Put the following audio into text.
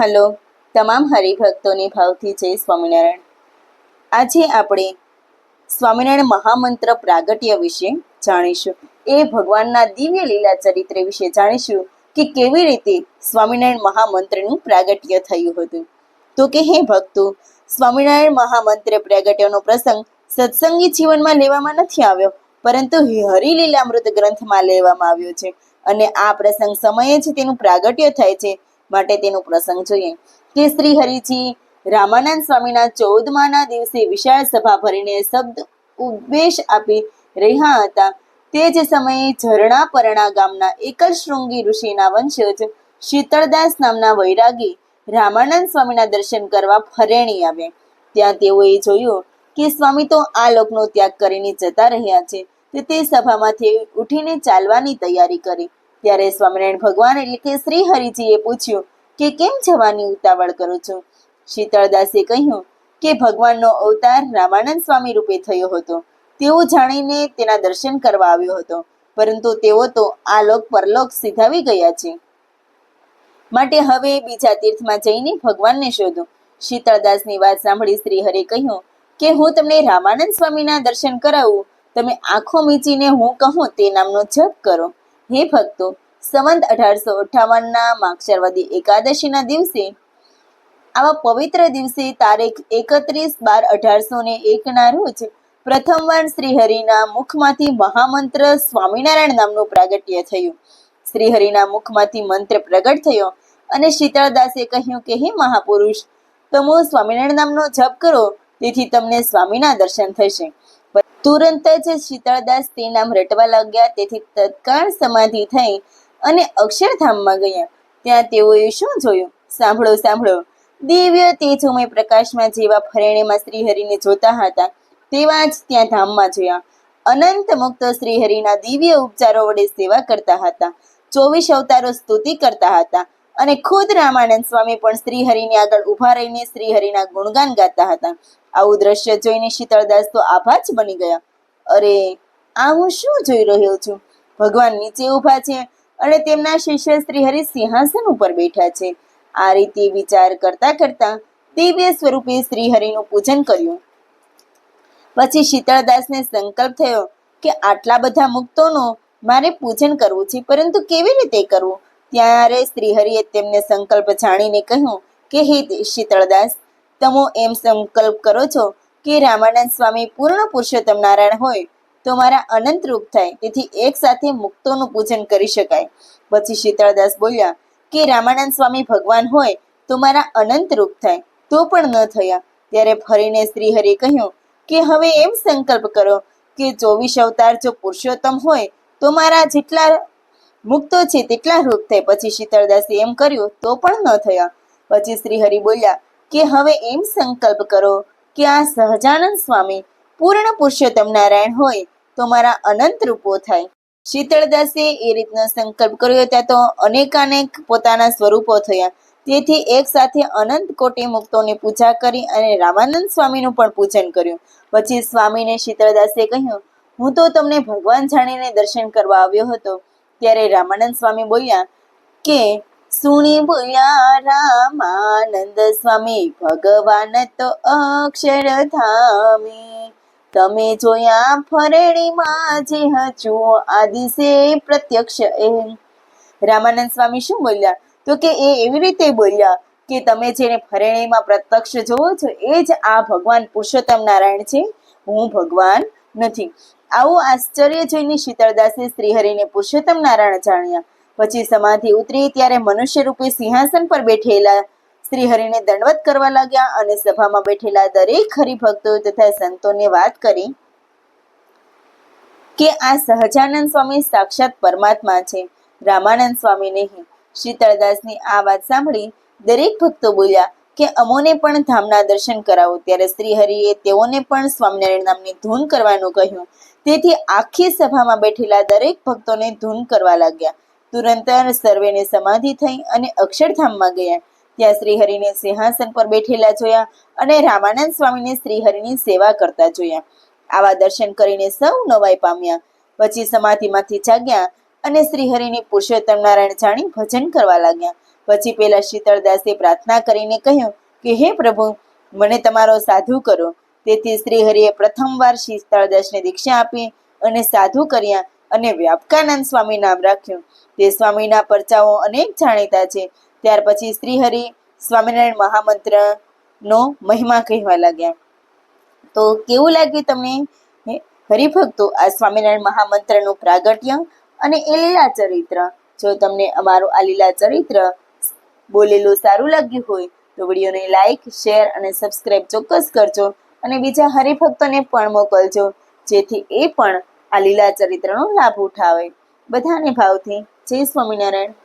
Hello, તમામ હરિભક્તોને ભાવથી જય સ્વામિનારાયણ. આજે આપણે સ્વામિનારાયણ મહામંત્ર પ્રાગટ્ય વિશે જાણીશું. એ ભગવાનના દિવ્ય લીલા ચરિત્ર વિશે જાણીશું કે કેવી રીતે સ્વામિનારાયણ મહામંત્રનું પ્રાગટ્ય થયું હતું. તો કે હે ભક્તો, સ્વામિનારાયણ મહામંત્ર પ્રાગટ્યનો પ્રસંગ સત્સંગી જીવનમાં લેવામાં નથી આવ્યો, પરંતુ હરિલીલામૃત ગ્રંથમાં લેવામાં આવ્યો છે. અને આ પ્રસંગ સમયે જ તેનું પ્રાગટ્ય થાય છે. માટે તેનો પ્રસંગ જોઈએ. કે શ્રી હરિજી રામાનંદ સ્વામીના ચૌદમાના દિવસે વિશાળ સભા ભરીને શબ્દ ઉપદેશ આપી રહ્યા હતા. તે જ સમયે ઝરણા પરણા ગામના એકલ શૃંગી ઋષિના વંશજ શીતળદાસ નામના વૈરાગી રામાનંદ સ્વામીના દર્શન કરવા ફરેણી આવ્યા. ત્યાં તેઓએ જોયું કે સ્વામી તો આ લોકનો ત્યાગ કરીને જતા રહ્યા છે. તો તે સભામાંથી ઉઠીને ચાલવાની તૈયારી કરી. ત્યારે સ્વામિનારાયણ ભગવાન એટલે કે શ્રી હરિજીએ પૂછ્યું કે કેમ જવાની ઉતાવળ કરો છો? શીતળદાસે કહ્યું કે ભગવાનનો અવતાર રામાનંદ સ્વામી રૂપે થયો હતો. તેવું જાણીને તેના દર્શન કરવા આવ્યો હતો. પરંતુ તેઓ તો આ લોક પરલોક સિધાવી ગયા છે. માટે હવે બીજા તીર્થમાં જઈને ભગવાનને શોધો. શીતળદાસની વાત સાંભળી શ્રી હરે કહ્યું કે હું તમને રામાનંદ સ્વામીના દર્શન કરાવું. તમે આંખો મીચીને હું કહું તે નામનો જપ કરો. હે ભક્તો, સંવંત અઢારસો અઠાવનના માક્ષરવાદી એકાદશીના દિવસે, આવા પવિત્ર દિવસે તારીખ એકત્રીસ બાર અઢારસો ને એકના રોજ પ્રથમવાર શ્રીહરિના મુખમાંથી મહામંત્ર સ્વામિનારાયણ નામનું પ્રાગટ્ય થયું. શ્રીહરિના મુખમાંથી મંત્ર પ્રગટ થયો અને શીતળદાસે કહ્યું કે, હે મહાપુરુષ, તમો સ્વામિનારાયણ નામનો જપ કરો, તેથી તમને સ્વામીના દર્શન થશે. તુરંત જ શીતળદાસ તે નામ રટવા લાગ્યા. તેથી તત્કાળ સમાધિ થઈ અને અક્ષરધામમાં ગયા. ત્યાં તેઓએ શું જોયું? સાંભળો સાંભળો. દિવ્ય તેજોમય પ્રકાશમાં જેવા ફરેણેમાં શ્રીહરિને જોતા હતા, તેવા જ ત્યાં ધામમાં જોયા. અનંત મુક્ત શ્રીહરિના દિવ્ય ઉપચારો વડે સેવા કરતા હતા. ચોવીસ અવતારો સ્તુતિ કરતા હતા. અને ખુદ રામાનંદ સ્વામી પણ શ્રીહરિની આગળ ઊભા રહીને શ્રીહરિના ગુણગાન ગાતા હતા. આવું દ્રશ્ય જોઈને શીતળદાસ તો આભા જ બની ગયા. અરે, આ હું શું જોઈ રહ્યો છું? ભગવાન નીચે ઊભા છે અને તેમના શિષ્ય શ્રીહરિ સિંહાસન ઉપર બેઠા છે. આ રીતે વિચાર કરતા કરતા દિવ્ય સ્વરૂપે શ્રીહરિનું પૂજન કર્યું. પછી શીતળદાસને સંકલ્પ થયો કે આટલા બધા મુક્તોનો મારે પૂજન કરવું છે, પરંતુ કેવી રીતે કરવું? ત્યારે શ્રીહરિએ તેમને સંકલ્પ જાણીને કહ્યું કે, હે શીતળદાસ, તમો એમ સંકલ્પ કરો છો કે રામાનંદ સ્વામી પૂર્ણ પુરુષોત્તમ નારાયણ હોય તો મારા અનંત રૂપ થાય, તેથી એક સાથે મુક્તોનું પૂજન કરી શકાય. પછી શીતળદાસ બોલ્યા, કે રામાનંદ સ્વામી ભગવાન હોય તો મારા અનંત રૂપ થાય, તો પણ ન થયા. ત્યારે ફરીને શ્રીહરિ કહ્યું, કે હવે એમ સંકલ્પ કરો કે ચોવીસ અવતાર જો પુરુષોત્તમ હોય તો મારા જેટલા મુક્તો છે તેટલા રૂપ થાય પછી શીતળદાસે એમ કર્યું, તો પણ ન થયા. પછી શ્રીહરિ બોલ્યા, કે હવે એમ સંકલ્પ કરો કે આ સહજાનંદ સ્વામી પૂર્ણ પુરુષોત્તમ નારાયણ હોય તો મારા અનંત રૂપો થાય. શીતળદાસે એ રીતનો સંકલ્પ કર્યો, ત્યાં તો અનેકાનેક પોતાના સ્વરૂપો થયા. તેથી એક સાથે અનંત કોટી મુક્તોની પૂજા કરી અને રામાનંદ સ્વામીનું પણ પૂજન કર્યું. પછી સ્વામીને શીતળદાસે કહ્યું, હું તો તમને ભગવાન જાણીને દર્શન કરવા આવ્યો હતો. ત્યારે રામાનંદ સ્વામી બોલ્યા કે, સુણી બોલ્યા રામાનંદ સ્વામી, ભગવાન તો અક્ષરધામી. તમે જોયા ફરેણીમાં જે હજુ આદિશે પ્રત્યક્ષ એ. રામાનંદ સ્વામી શું બોલ્યા? તો કે એ એવી રીતે બોલ્યા કે, તમે જેને ફરણીમાં પ્રત્યક્ષ જોવો છો, એ જ આ ભગવાન પુરુષોત્તમ નારાયણ છે. હું ભગવાન નથી. આવું આશ્ચર્ય જોઈને શીતળદાસે શ્રીહરિને પુરુષોત્તમ નારાયણ જાણ્યા. પછી સમાધિ ઉતરી ત્યારે મનુષ્ય રૂપે સિંહાસન પર બેઠેલા શ્રીહરિને દંડવત કરવા લાગ્યા અને સભામાં બેઠેલા દરેક હરિભક્તો તથા સંતોને વાત કરી કે આ સહજાનંદ સ્વામી સાક્ષાત પરમાત્મા છે, રામાનંદ સ્વામી નહીં. શીતળદાસની આ વાત સાંભળી દરેક ભક્તો બોલ્યા કે અમોને પણ ધામના દર્શન કરાવો. ત્યારે શ્રીહરિએ તેઓને પણ સ્વામિનારાયણ નામની ધૂન કરવાનું કહ્યું. તેથી આખી સભામાં બેઠેલા દરેક ભક્તોને ધૂન કરવા લાગ્યા. તુરંત સર્વેને સમાધિ થઈ અને અક્ષરધામમાં ગયા. ત્યાં શ્રીહરિને સિંહાસન પર બેઠેલા જોયા અને રામાનંદ સ્વામીને શ્રીહરિની સેવા કરતા જોયા. આવા દર્શન કરીને સૌ નવાઈ પામ્યા. પછી સમાધિમાંથી જાગ્યા અને શ્રીહરિની પુરુષોત્તમ નારાયણ જાણી ભજન કરવા લાગ્યા. પછી પેલા શીતળદાસે પ્રાર્થના કરીને કહ્યું કે, હે પ્રભુ, મને તમારો સાધુ કરો. તેથી શ્રી હરિએ પ્રથમવાર શીતળદાસને દીક્ષા આપી અને સાધુ કર્યા અને વ્યાપકાનંદ સ્વામી નામ રાખ્યું. તે સ્વામીના પરચાઓ અનેક જાણીતા છે. ત્યાર પછી શ્રી હરિ સ્વામિનારાયણ મહામંત્રનો મહિમા કહેવા લાગ્યા. તો કેવું લાગ્યું તમને? હરિભક્તો, આ સ્વામિનારાયણ મહામંત્રનું પ્રાગટ્ય અને એ લીલા ચરિત્ર. જો તમને અમારું આ લીલા ચરિત્ર બોલેલું સારું લાગ્યું હોય તો વિડીયોને લાઈક શેર અને સબસ્ક્રાઇબ ચોક્કસ કરજો અને બીજા હરિભક્તોને પણ મોકલજો, જેથી એ પણ આ લીલા ચરિત્રનો લાભ ઉઠાવે. બધાને ભાવથી જય સ્વામિનારાયણ.